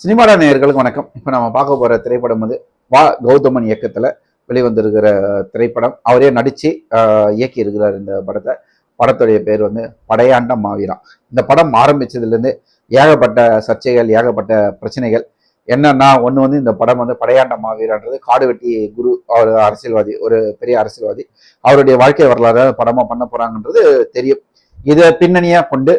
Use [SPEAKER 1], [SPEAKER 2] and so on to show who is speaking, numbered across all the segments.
[SPEAKER 1] சினிமாடா நேயர்களுக்கு வணக்கம். இப்போ நம்ம பார்க்க போகிற திரைப்படம் வந்து வா கௌதமன் இயக்கத்தில் வெளிவந்திருக்கிற திரைப்படம். அவரே நடித்து இயக்கி இருக்கிறார் இந்த படத்தை. படத்துடைய பேர் வந்து படையாண்ட மாவீரா. இந்த படம் ஆரம்பிச்சதுலேருந்து ஏகப்பட்ட சர்ச்சைகள் ஏகப்பட்ட பிரச்சனைகள். என்னன்னா ஒன்று வந்து இந்த படம் வந்து படையாண்ட மாவீரான்றது. காடுவெட்டி குரு அவர் அரசியல்வாதி ஒரு பெரிய அரசியல்வாதி. அவருடைய வாழ்க்கை வரலாறு படமாக பண்ண போகிறாங்கன்றது தெரியும். இதை பின்னணியா கொண்டு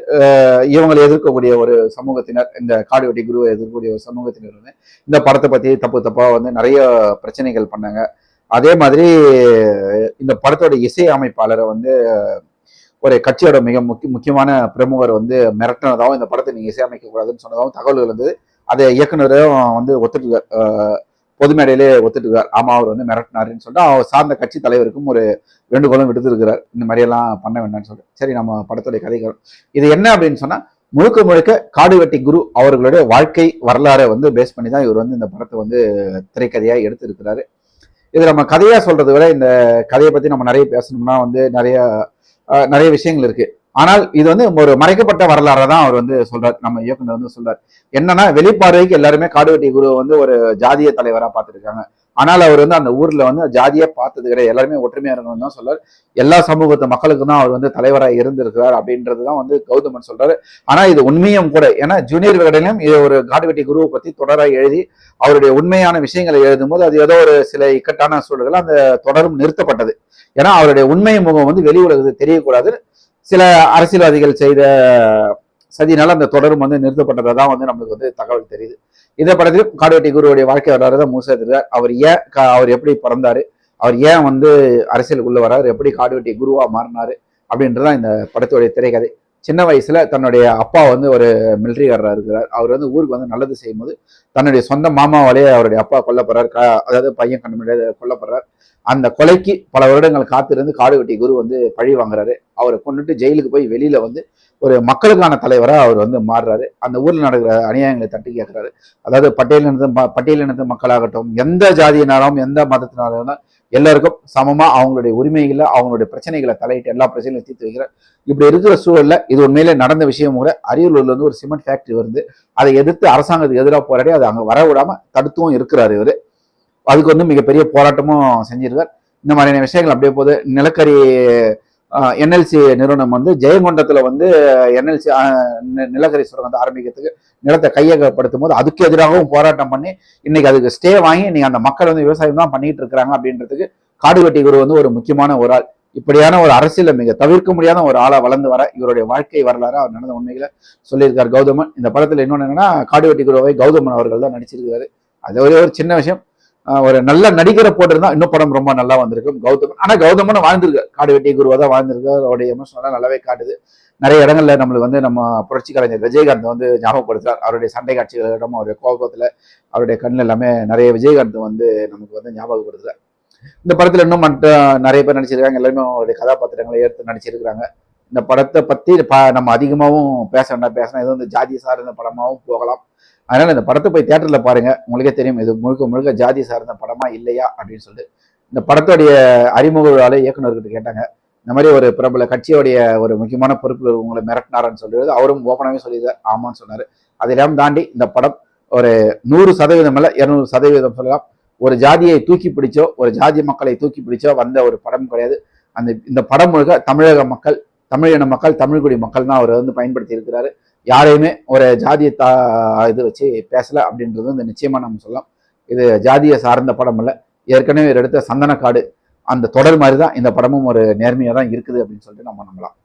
[SPEAKER 1] இவங்களை எதிர்க்கக்கூடிய ஒரு சமூகத்தினர் இந்த காடுவெட்டி குருவை எதிர்க்கக்கூடிய ஒரு சமூகத்தினர் வந்து இந்த படத்தை பத்தி தப்பு தப்பா வந்து நிறைய பிரச்சனைகள் பண்ணாங்க. அதே மாதிரி இந்த படத்தோட இசை அமைப்பாளரை வந்து ஒரு கட்சியோட மிக முக்கிய முக்கியமான பிரமுகர் வந்து மிரட்டினதாகவும் இந்த படத்தை நீங்க இசையமைக்க கூடாதுன்னு சொன்னதாகவும் தகவல்கள் இருந்தது. அதை இயக்குனரும் வந்து ஒத்துட்டு பொது மேடையிலே ஒத்துட்டுருக்கார் ஆமா அவர் வந்து மிரட்டினாருன்னு சொல்லிட்டு அவர் சார்ந்த கட்சி தலைவருக்கும் ஒரு வேண்டுகோளும் விடுத்திருக்கிறார். இந்த மாதிரியெல்லாம் பண்ண வேண்டாம்னு சொல்லிட்டு. சரி நம்ம படத்துடைய கதைகள். இது என்ன அப்படின்னு சொன்னா முழுக்க முழுக்க காடுவெட்டி குரு அவர்களுடைய வாழ்க்கை வரலாறை வந்து பேஸ் பண்ணி தான் இவர் வந்து இந்த படத்தை வந்து திரைக்கதையாக எடுத்திருக்கிறாரு. இது நம்ம கதையாக சொல்கிறத விட இந்த கதையை பற்றி நம்ம நிறைய பேசணும்னா வந்து நிறைய நிறைய விஷயங்கள் இருக்குது ஆனால் இது வந்து ஒரு மறைக்கப்பட்ட வரலாறை தான் அவர் வந்து சொல்றார். நம்ம இயக்குனர் வந்து சொல்றார். என்னன்னா வெளிப்பார்வைக்கு எல்லாருமே காடுவெட்டி குரு வந்து ஒரு ஜாதிய தலைவரா பார்த்துருக்காங்க. ஆனால் அவர் வந்து அந்த ஊர்ல வந்து ஜாதியா பார்த்தது கிடையாது எல்லாருமே ஒற்றுமையா இருக்கணும்னு தான் சொல்றாரு. எல்லா சமூகத்து மக்களுக்கும் தான் அவர் வந்து தலைவராக இருந்திருக்கிறார் அப்படின்றது தான் வந்து கௌதமன் சொல்றாரு. ஆனா இது உண்மையும் கூட. ஏன்னா ஜூனியர் விகடனையும் இது ஒரு காடுவெட்டி குருவை பத்தி தொடராக எழுதி அவருடைய உண்மையான விஷயங்களை எழுதும்போது அது ஏதோ ஒரு சில இக்கட்டான சூழல்கள் அந்த தொடரும் நிறுத்தப்பட்டது. ஏன்னா அவருடைய உண்மை முகம் வந்து வெளி உலகத்துக்கு தெரியக்கூடாது சில அரசியல்வாதிகள் செய்த சதினால அந்த தொடரும் வந்து நிறுத்தப்பட்டதா தான் வந்து நம்மளுக்கு வந்து தகவல் தெரியுது. இந்த படத்திலும் காடுவெட்டி குருவுடைய வாழ்க்கை வரலாறு தான் மூசா இருக்கிறார் அவர் ஏன் க- அவர் எப்படி பிறந்தாரு அவர் ஏன் வந்து அரசியலுக்குள்ள வராரு எப்படி காடுவெட்டி குருவா மாறினாரு அப்படின்றதான் இந்த படத்துடைய திரைக்கதை. சின்ன வயசுல தன்னுடைய அப்பா வந்து ஒரு மிலிட்ரிகாரராக இருக்கிறார். அவர் வந்து ஊருக்கு வந்து நல்லது செய்யும்போது தன்னுடைய சொந்த மாமாவாலே அவருடைய அப்பா கொல்லப்படுறார். க- அதாவது பையன் கண்ணு கொல்லப்படுறார். அந்த கொலைக்கு பல வருடங்கள் காத்திருந்து காடுவெட்டி குரு வந்து பழி வாங்குறாரு. அவரை கொண்டுட்டு ஜெயிலுக்கு போய் வெளியில வந்து ஒரு மக்களுக்கான தலைவராக அவர் வந்து மாறுறாரு. அந்த ஊரில் நடக்கிற அநியாயங்களை தட்டி கேட்குறாரு அதாவது பட்டியலினத்து ம- பட்டியலினத்து மக்களாகட்டும் எந்த ஜாதியினாலும் எந்த மதத்தினாலும் எல்லாருக்கும் சமமாக அவங்களுடைய உரிமைகளை அவங்களுடைய பிரச்சனைகளை தலையிட்டு எல்லா பிரச்சனைகளையும் தீர்த்து வைக்கிறார். இப்படி இருக்கிற சூழலில் இது உண்மையிலே நடந்த விஷயம் கூட அரியலூர்ல இருந்து ஒரு சிமெண்ட் ஃபேக்டரி வருது. அதை எதிர்த்து அரசாங்கத்துக்கு எதிராக போராடி அதை அங்கே வர விடாமல் தடுத்தும் இருக்கிறார் இவர். அதுக்கு வந்து மிகப்பெரிய போராட்டமும் செஞ்சிருக்கார். இந்த மாதிரியான விஷயங்கள் அப்படியே போது நிலக்கரி என்எல்சி நிறுவனம் வந்து ஜெயங்கொண்டத்தில் வந்து என்எல்சி நிலக்கரி சுரங்கத்தை ஆரம்பிக்கிறதுக்கு நிலத்தை கையகப்படுத்தும் போது அதுக்கு எதிராகவும் போராட்டம் பண்ணி இன்னைக்கு அதுக்கு ஸ்டே வாங்கி இன்னைக்கு அந்த மக்கள் வந்து விவசாயம் தான் பண்ணிட்டு இருக்கிறாங்க அப்படின்றதுக்கு காடுவெட்டி குரு வந்து ஒரு முக்கியமான ஒரு ஆள். இப்படியான ஒரு அரசியல மிக தவிர்க்க முடியாத ஒரு ஆளா வளர்ந்து வர இவருடைய வாழ்க்கை வரலாறு அவர் நடந்த உண்மைகளை சொல்லியிருக்கார் கௌதமன். இந்த படத்துல இன்னொன்னு என்னன்னா காடுவெட்டி குருவை கௌதமன் அவர்கள் தான் நடிச்சிருக்காரு அது ஒரே ஒரு சின்ன விஷயம். ஒரு நல்ல நடிகரை போட்டிருந்தா இன்னும் படம் ரொம்ப நல்லா வந்திருக்கும். கௌதமன் ஆனால் கௌதமன் காடு வெட்டி குருவாக தான் வாழ்ந்திருக்கு அவருடைய எமோஷனெல்லாம் நல்லாவே காட்டுது. நிறைய இடங்கள்ல நம்மளுக்கு வந்து நம்ம புரட்சி கலைஞர் விஜயகாந்த் வந்து ஞாபகப்படுத்துறார். அவருடைய சண்டை காட்சிகளிடம் அவருடைய கோபத்தில் அவருடைய கண்ணில் எல்லாமே நிறைய விஜயகாந்த் வந்து நமக்கு வந்து ஞாபகப்படுத்துறார். இந்த படத்தில் இன்னும் மற்ற நிறைய பேர் நடிச்சிருக்காங்க. எல்லாருமே அவருடைய கதாபாத்திரங்களை ஏற்று நடிச்சிருக்கிறாங்க. இந்த படத்தை பற்றி ப- நம்ம அதிகமாகவும் பேச வேண்டாம். பேசணும் இது வந்து ஜாதி சார்ந்த படமாகவும் போகலாம். அதனால இந்த படத்தை போய் தேட்டரில் பாருங்க. உங்களுக்கே தெரியும் இது முழுக்க முழுக்க ஜாதி சார்ந்த படமா இல்லையா அப்படின்னு சொல்லிட்டு. இந்த படத்துடைய அறிமுக விழாவில் இயக்குனர்கிட்ட கேட்டாங்க. இந்த மாதிரி ஒரு பிரபல கட்சியோடைய ஒரு முக்கியமான பொறுப்பில் உங்களை மிரட்டினாரன்னு சொல்லிடுறது அவரும் ஓப்பனாகவே சொல்லியிருக்காரு ஆமான்னு சொன்னார். அதெல்லாம் தாண்டி இந்த படம் ஒரு நூறு சதவீதம் இல்லை இரநூறு சதவீதம் சொல்லலாம். ஒரு ஜாதியை தூக்கி பிடிச்சோ ஒரு ஜாதி மக்களை தூக்கி பிடிச்சோ வந்த ஒரு படம் கிடையாது. அந்த இந்த படம் முழுக்க தமிழக மக்கள் தமிழின மக்கள் தமிழ்குடி மக்கள் தான் அவர் வந்து பயன்படுத்தி இருக்கிறாரு. யாரையுமே ஒரு ஜாதியை தா இது வச்சு பேசலை அப்படின்றது வந்து நிச்சயமாக நம்ம சொல்லலாம். இது ஜாதியை சார்ந்த படம் இல்லை. ஏற்கனவே இவர் எடுத்த சந்தனக்காடு அந்த தொடர் மாதிரி தான் இந்த படமும் ஒரு நேர்மையாக தான் இருக்குது அப்படின்னு சொல்லிட்டு நம்ம நம்பலாம்.